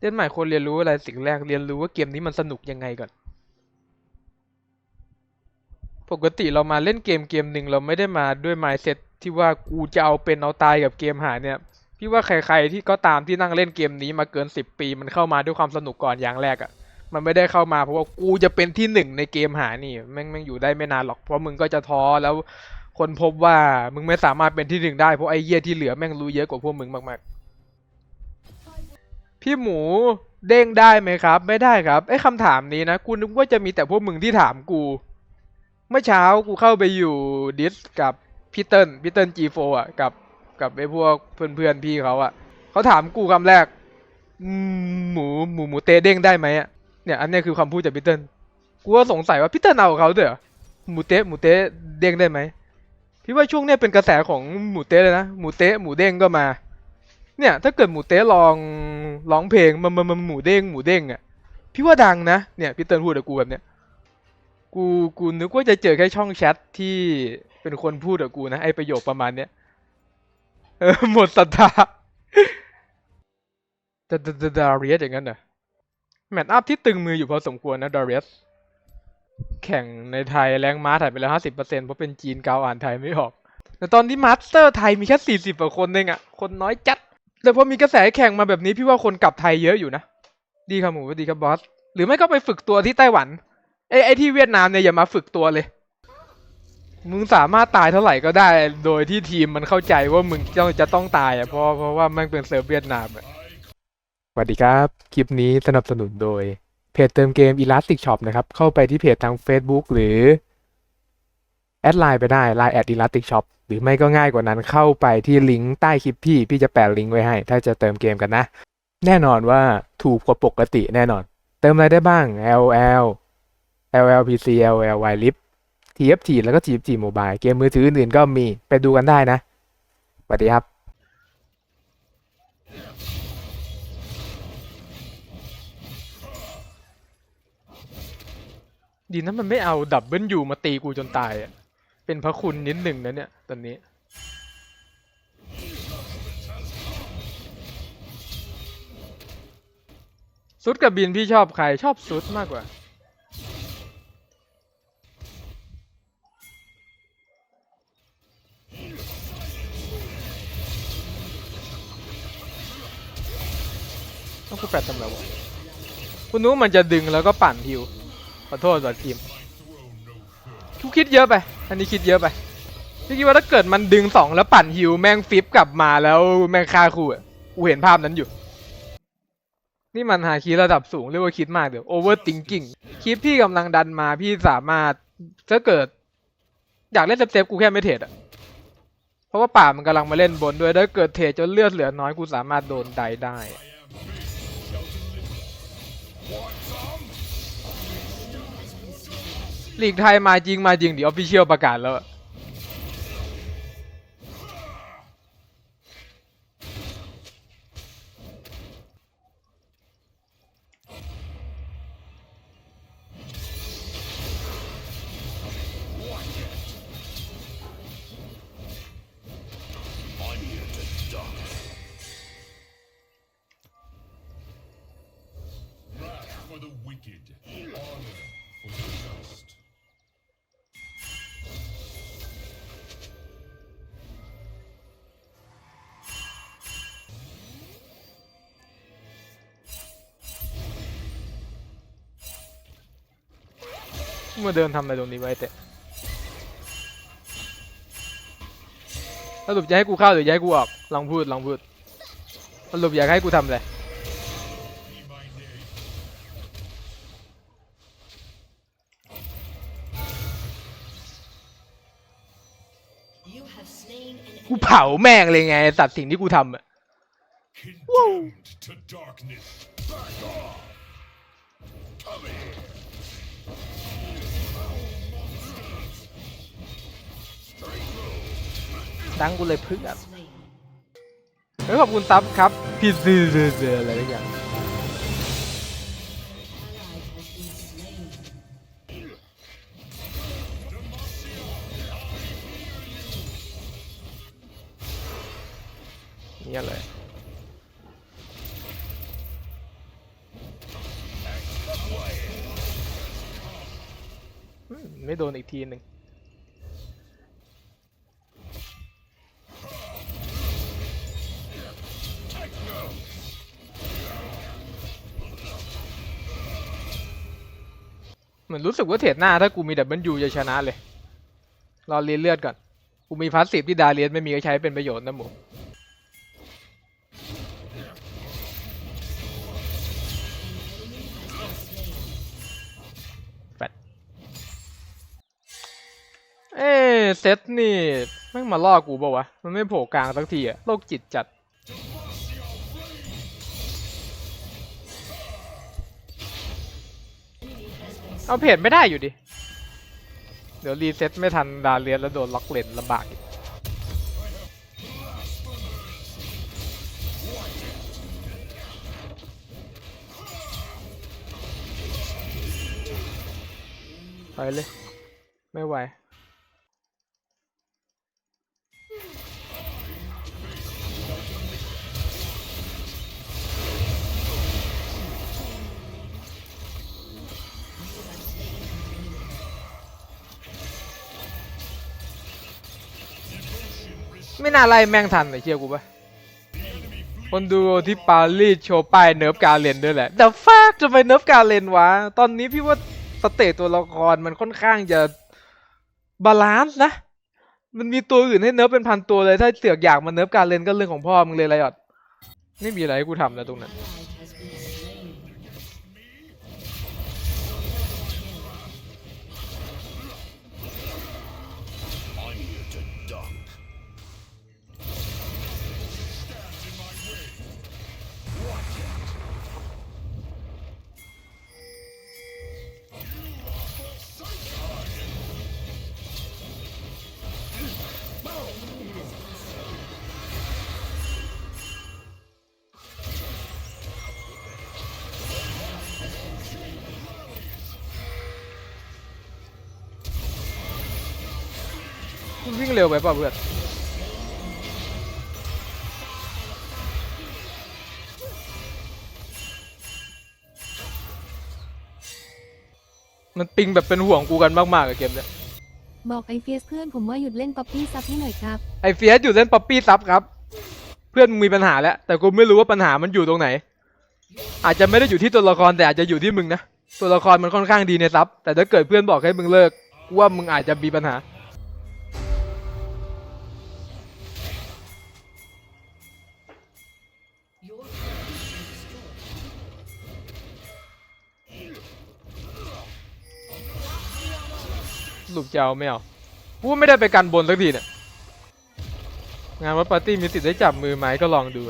เล่นใหม่ควรเรียนรู้อะไรสิ่งแรกเรียนรู้ว่าเกมนี้มันสนุกยังไงก่อน ปกติเรามาเล่นเกมเกมหนึ่งเราไม่ได้มาด้วย mindset ที่ว่ากูจะเอาเป็นเอาตายกับเกมหาเนี่ยพี่ว่าใครๆที่ก็ตามที่นั่งเล่นเกมนี้มาเกินสิบปี มันเข้ามาด้วยความสนุกก่อนอย่างแรกอะ่ะ มันไม่ได้เข้ามาเพราะว่ากูจะเป็นที่หนึ่งในเกมหานี่แม่งแม่งอยู่ได้ไม่นานหรอกเพราะมึงก็จะท้อแล้วคนพบว่ามึงไม่สามารถเป็นที่หนึ่งได้เพราะไอ้เหี้ยที่เหลือแม่งรู้เยอะกว่าพวกมึงมากๆ พี่หมูเด้งได้ไหมครับ ไม่ได้ครับไอ้คำถามนี้นะกูนึกว่าจะมีแต่พวกมึงที่ถามกู เมื่อเช้ากูเข้าไปอยู่ดิสกับพี่เติ้ลพี่เติ้ลจีโฟอะกับกับไอ้พวกเพื่อนเพื่อนพี่เขาอะเขาถามกูคำแรกหมูหมูหมูเตเด้งได้ไหมอะเนี่ยอันนี้คือคำพูดจากพี่เติ้ลกูก็สงสัยว่าพี่เติ้ลเอากับเขาด้วยเหรอหมูเตะหมูเตะเด้งได้ไหมพี่ว่าช่วงเนี้ยเป็นกระแสของหมูเตะเลยนะหมูเตะหมูเด้งก็มา เนี่ย ถ้าเกิดหมูเตะลอง ร้องเพลงมันมันมันหมูเด้งหมูเด้งอะพี่ว่าดังนะเนี่ยพี่เติ้ลพูดกับกูแบบเนี้ยกูกูนึกว่าจะเจอแค่ช่องแชทที่เป็นคนพูดกับกูนะไอประโยคประมาณเนี้ยเออหมดศรัทธาดาดาดาดาเรียสอย่างนั้นเหรอแมตช์อัพที่ตึงมืออยู่พอสมควรนะดาเรียสแข่งในไทยแรงม้าถ่ายไปแล้วห้าสิบเปอร์เซ็นเพราะเป็นจีนเกาอ่านไทยไม่ออก แต่ตอนนี้มาสเตอร์ไทยมีแค่สี่สิบกว่าคนเองอะคนน้อยจัด แต่พอมีกระแสแข่งมาแบบนี้พี่ว่าคนกลับไทยเยอะอยู่นะ ดีครับหมูดีครับบอส หรือไม่ก็ไปฝึกตัวที่ไต้หวันไอ้ไอ้ที่เวียดนามเนี่ยอย่ามาฝึกตัวเลย มึงสามารถตายเท่าไหร่ก็ได้ โดยที่ทีมมันเข้าใจว่ามึงต้องจะต้องตายอะเพราะเพราะว่ามันเป็นเซิร์ฟเวียดนามอะสวัสดีครับ คลิปนี้สนับสนุนโดย เพจเติมเกม Elastic Shop นะครับ เข้าไปที่เพจทาง Facebook หรือ แอดไลน์ไปได้ Line แอด Elastic Shop หรือไม่ก็ง่ายกว่านั้นเข้าไปที่ลิงก์ใต้คลิปพี่ พี่จะแปะลิงก์ไว้ให้ ถ้าจะเติมเกมกันนะ แน่นอนว่าถูกกว่าปกติแน่นอน เติมอะไรได้บ้าง LL LLPC LLY Lip TFT แล้วก็ TFT Mobile เกมมือถืออื่นๆก็มีไปดูกันได้นะสวัสดีครับดีนะมันไม่เอาดับเบิลยูมาตีกูจนตายอะ เป็นพระคุณนิดหนึ่งนะเนี่ยตอนนี้ซุดกับบินพี่ชอบใครชอบซุดมากกว่า ต้องกูแปดทำไมวะคุณนู้มันจะดึงแล้วก็ปั่นฮิวขอโทษก่อนทีมกูคิดเยอะไป อันนี้คิดเยอะไปพี่คิดว่าถ้าเกิดมันดึงสองแล้วปั่นฮิวแม่งฟิปกลับมาแล้วแม่งฆ่าคู่อะกูเห็นภาพนั้นอยู่ นี่มันหาคีย์ระดับสูงเรียกว่าคิดมากเดี๋ยว over thinking คิดพี่กำลังดันมาพี่สามารถถ้าเกิด อยากเล่นเซฟๆกูแค่ไม่เทรดอะเพราะว่าป่ามันกำลังมาเล่นบนด้วยถ้าเกิดเทรดจนเลือดเหลือน้อยกูสามารถโดนไดได้ ลีกไทยมาจริงมาจริงดิออฟฟิเชียลประกาศแล้วอะ มาเดินทำอะไรตรงนี้ไว้แต่สรุปจะให้กูเข้าหรือจะให้กูออกลองพูดลองพูดสรุปอยากให้กูทำอะไรกูเผาแม่งเลยไงสัตว์สิ่งที่กูทำอะ ตั้งกูเลยพึ่งอะเฮ้ยขอบคุณซับครับพี่ซื้ออะไรอย่างเนี่ยเลยไม่โดนอีกทีหนึ่ง เหมือนรู้สึกว่าเทรดหน้าถ้ากูมีดับเบิลยูจะชนะเลย รอเลียนเลือดก่อน กูมีพาสซีฟที่ดาเลียนไม่มีก็ใช้เป็นประโยชน์นะหมูแฟดเอ้เซตนี่แม่งมาล่อกูปล่าวะ มันไม่โผล่กลางสักทีอะโรคจิตจัด เอาเพจไม่ได้อยู่ดิ เดี๋ยวรีเซ็ตไม่ทันดาเลียนแล้วโดนล็อกเลนลำบากอีกไปเลย ไม่ไหว ไม่น่าไล่แม่งทันเลยเชื่อกูปะคนดูที่ปารีสโชว์ป้ายเนิร์ฟกาเลนด้วยแหละแต่ฟากจะไปเนิร์ฟกาเลนวะ ตอนนี้พี่ว่าสเตตตัวละครมันค่อนข้างจะบาลานซ์นะ มันมีตัวอื่นให้เนิร์ฟเป็นพันตัวเลย ถ้าเสือกอยากมาเนิร์ฟกาเลนก็เรื่องของพ่อมึงเลยไรอดไม่มีอะไรให้กูทำแล้วตรงนั้น เร็วไปเปล่ะเพื่อนมันปิงแบบเป็นห่วงกูกันมากๆกับเกมเนี้ยบอกไอเฟียสเพื่อนผมว่าหยุดเล่นป๊อปปี้ซับให้หน่อยครับ ไอเฟียสอยู่เล่นป๊อปปี้ซับครับ เพื่อนมึงมีปัญหาแล้ว แต่กูไม่รู้ว่าปัญหามันอยู่ตรงไหน อาจจะไม่ได้อยู่ที่ตัวละครแต่อาจจะอยู่ที่มึงนะ ตัวละครมันค่อนข้างดีในซับแต่ถ้าเกิดเพื่อนบอกให้มึงเลิกกูว่ามึงอาจจะมีปัญหา สรุปจะเอาไม่เอากูว่าไม่ได้ไปกันบนสักทีเนี่ย งานวัดปาร์ตี้มีสิทธิ์ได้จับมือไหมก็ลองดู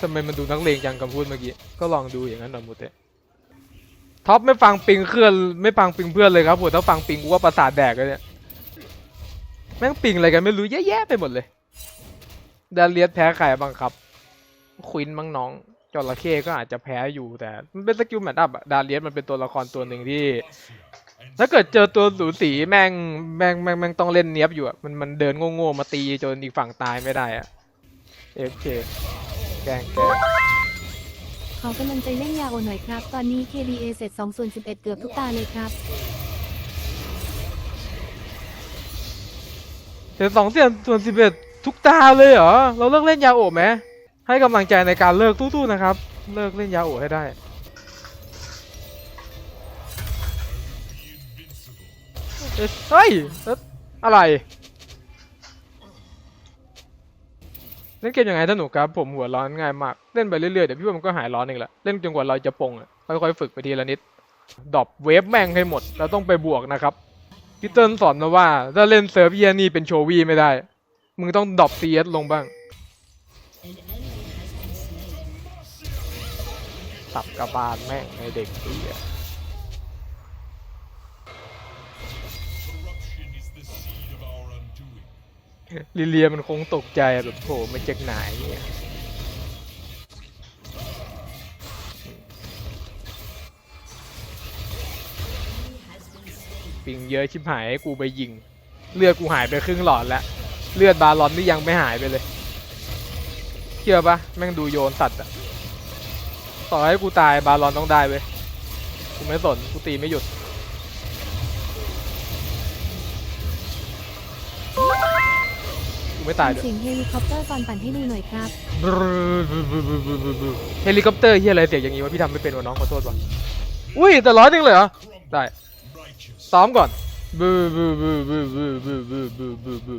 ทำไมมันดูนักเลงจังคำพูดเมื่อกี้ ก็ลองดูอย่างนั้นหน่อยมูเตะท็อปไม่ฟังปิงเคลื่อนไม่ฟังปิงเพื่อนเลยครับผมถ้าฟังปิงกูว่าประสาทแดกเลยเนี่ยแม่งปิงอะไรกันไม่รู้แย่ๆไปหมดเลยดาเลียสแพ้ใครบ้างครับ ควินมั้งน้องจระเข้ก็อาจจะแพ้อยู่แต่มันเป็นสกิลแมทอัพอะดาเลียสมันเป็นตัวละครตัวหนึ่งที่ ถ้าเกิดเจอตัวสูสีแม่งแม่งแม่งแม่งต้องเล่นเนี้ยบอยู่อะมันมันเดินโง่ๆมาตีจนอีกฝั่งตายไม่ได้อะเอฟเคแกล้งแกล้งขอกำลังใจเล่นยาโอหน่อยครับ ตอนนี้ KDA เสร็จ2ส่วน11 เกือบทุกตาเลยครับเห็นสองเสียนส่วนสิบเอ็ดทุกตาเลยเหรอ เราเลิกเล่นยาโอะไหมให้กำลังใจในการเลิกสู้ๆนะครับ เลิกเล่นยาโอะให้ได้ เฮ้ยอะไร เล่นเกมยังไงสนุกครับ ผมหัวร้อนง่ายมาก เล่นไปเรื่อยๆ เดี๋ยวพี่ว่ามันก็หายร้อนเองแหละ เล่นจนกว่าเราจะปงอะ ค่อยๆ ฝึกไปทีละนิดดรอปเวฟแม่งให้หมด เราต้องไปบวกนะครับพี่เติ้ลสอนมาว่า ถ้าเล่นเซิร์ฟเฮียนี่เป็นโชวี่ไม่ได้ มึงต้องดรอปซีเอสลงบ้างสับกระบาลแม่งในเด็กเฮีย ลิเลียมันคงตกใจแบบโผล่มาจากไหนเนี่ยปิงเยอะชิบหายให้กูไปยิง เลือดกูหายไปครึ่งหลอดแล้ว เลือดบาลอนนี่ยังไม่หายไปเลยเชื่อปะแม่งดูโยนสัตว์อะต่อให้กูตายบาลอนต้องได้เว้ยกูไม่สนกูตีไม่หยุด ไม่ตายด้วยเสียงเฮลิคอปเตอร์ตอนปั่นให้ดูหน่อยครับ เฮลิคอปเตอร์เฮียอะไรเสียงอย่างงี้วะพี่ทำไม่เป็นวะน้องขอโทษวะอุ้ยแต่ร้อยหนึ่งเลยเหรอได้ Righteous. ซ้อมก่อนบูบูบูบูบูบูบูบูบูบู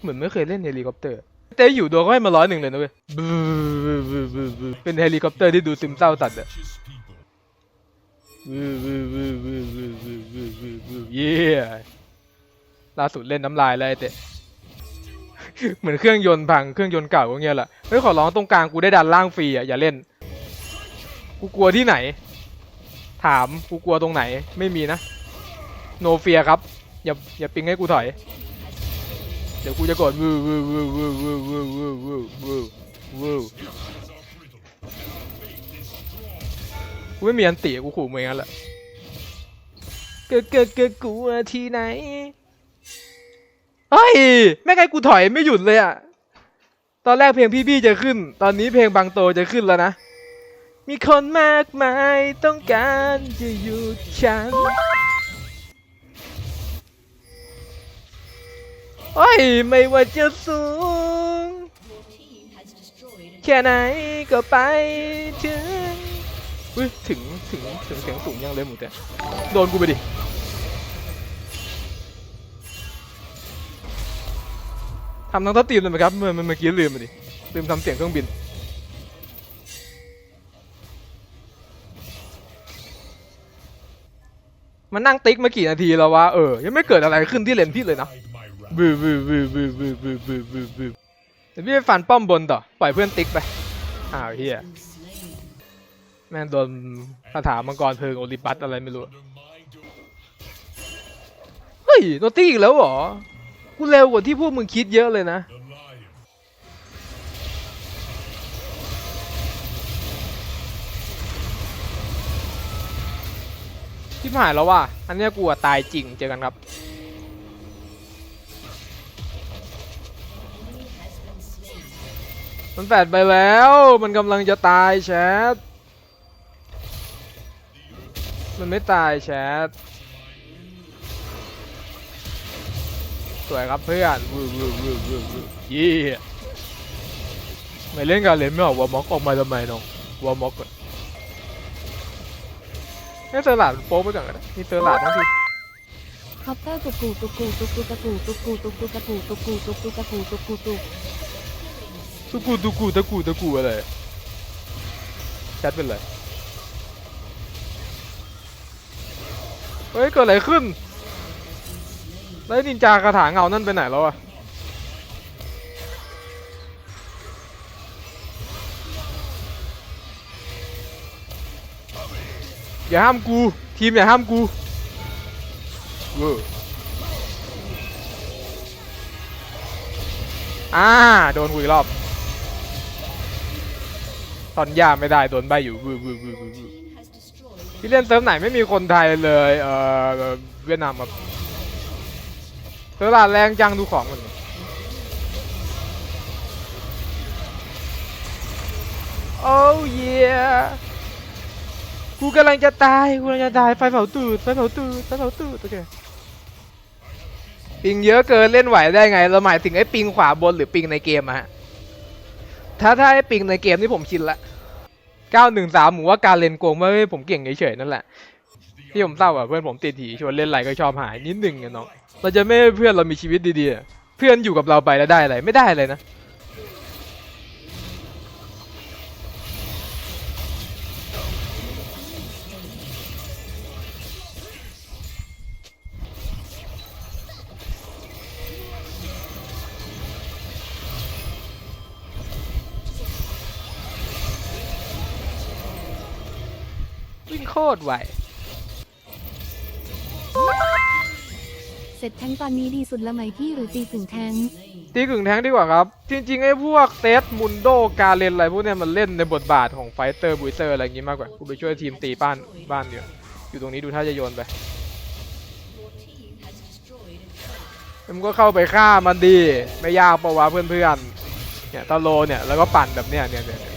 เหมือนไม่เคยเล่นเฮลิคอปเตอร์เต้อยู่ดวงก็ให้มาร้อยหนึ่งเลยนะเว้ยบูบูบูบูบูเป็นเฮลิคอปเตอร์ที่ดูซึมเศร้าสัตว์อะ Righteous people. บูบูบูบูบูบูบูบูบูเย้ล่าสุดเล่นน้ำลายเลยไอ้เต้ เหมือนเครื่องยนต์พังเครื่องยนต์เก่าก็เงี้ยแหละเฮ้ยขอร้องตรงกลางกูได้ดันล่างฟรีอะอย่าเล่น กูกลัวที่ไหน ถามกูกลัวตรงไหนไม่มีนะ โนเฟียครับ อย่าอย่าปิงให้กูถอย เดี๋ยวกูจะกดวูวูวูวูวูวูวูวูวูวูกูไม่มีอันติกูขู่มึงงั้นแหละเกิดเกิดเกิดกลัวที่ไหน เฮ้ยแม่งไงกูถอยไม่หยุดเลยอะตอนแรกเพลงพี่บี้จะขึ้น ตอนนี้เพลงบางโตจะขึ้นแล้วนะ มีคนมากมายต้องการจะหยุดฉันเฮ้ยไม่ว่าจะสูง แค่ไหนก็ไปถึง อุ้ยถึงถึงถึงเสียงสูงยังเลยหมูแต่โดนกูไปดิ ทำทั้งทัพทีมเลยไหมครับเมื่อเมื่อกี้ลืมไปดิลืมทำเสียงเครื่องบินมันนั่งติ๊กมากี่นาทีแล้ววะเออยังไม่เกิดอะไรขึ้นที่เลนพี่เลยนะ Hide my wrath. บูบูบูบูบูบูบูบูบูเดี๋ยวพี่ไปฟันป้อมบนต่อปล่อยเพื่อนติ๊กไปอ้าวเฮียแม่งโดนคาถามังกรเพลิงโอลิปัสอะไรไม่รู้เฮ้ยโนตี้อีกแล้วเหรอ กูเร็วกว่าที่พวกมึงคิดเยอะเลยนะ ที่ผ่านแล้วว่ะ อันเนี้ยกูอะตายจริงเจอกันครับ มันแปดไปแล้ว มันกำลังจะตายแชท มันไม่ตายแชท สวยครับเพื่อนวูวูวูวูยี่ไม่เล่นการเล่นไม่ออกวอร์ม็อกออกมาทำไมน้องวอร์ม็อกก่อนให้เซอร์หลาดโป๊ไปก่อนก็ได้มีเซอร์หลาดทั้งทีคอปเตอร์ตุกูตุกูตุกูตะกูตุกูตุกูตะกูตุกูตุกูตะกูตุกูตุกตะกูตะกูตะกูตะกูอะไรแชทเป็นไรเฮ้ยเกิดอะไรขึ้น แล้วไอ้นินจาคาถาเงานั่นไปไหนแล้วอะอย่าห้ามกู ทีมอย่าห้ามกูเวอร์อ่า โดนกูอีกรอบตอนย่าไม่ได้ โดนใบอยู่วือวือวือวือวือพี่เล่นเซิร์ฟไหนไม่มีคนไทยเลย เออเวียดนามครับ เซิร์ฟลาดแรงจังดูของมันโอ้เยกูกำลังจะตายกูกำลังจะตายไฟเผาตูดไฟเผาตูดไฟเผาตูดโอเคปิงเยอะเกินเล่นไหวได้ไง เราหมายถึงไอ้ปิงขวาบนหรือปิงในเกมอะฮะถ้าถ้าไอ้ปิงในเกมนี่ผมชินละ 913หมูว่าการเล่นโกงไม่ผมเก่งเฉยๆนั่นแหละ ที่ผมเศร้าอะเพื่อนผมติดถีชวนเล่นอะไรก็ชอบหายนิดหนึ่งอะน้องเราจะไม่ให้เพื่อนเรามีชีวิตดีๆอะเพื่อนอยู่กับเราไปแล้วได้อะไรไม่ได้เลยนะ วิ่งโคตรไว ร็จแทงตอนนี้ดีสุดละไหมพี่หรือตีถึงแทงตีกึ่งแทงดีกว่าครับ จริงๆไอ้พวกเซตมุนโดกาเลนอะไรพวกเนี้ยมันเล่นในบทบาทของไฟเตอร์บุยเตอร์อะไรอย่างงี้มากกว่ากูไปช่วยทีมตีบ้านบ้านเดียวอยู่ตรงนี้ดูถ้าจะโยนไปมึงก็เข้าไปฆ่ามันดีไม่ยากปะวะเพื่อนๆเนี่ยตาโลเนี่ยแล้วก็ปั่นแบบเนี้ยเนี่ยเนี่ยเนี่ย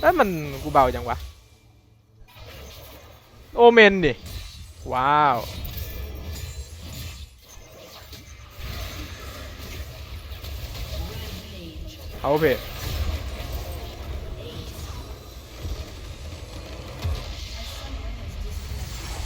แล้วมันกูเบาจังวะโอเมนดิว้าว เอาเพจ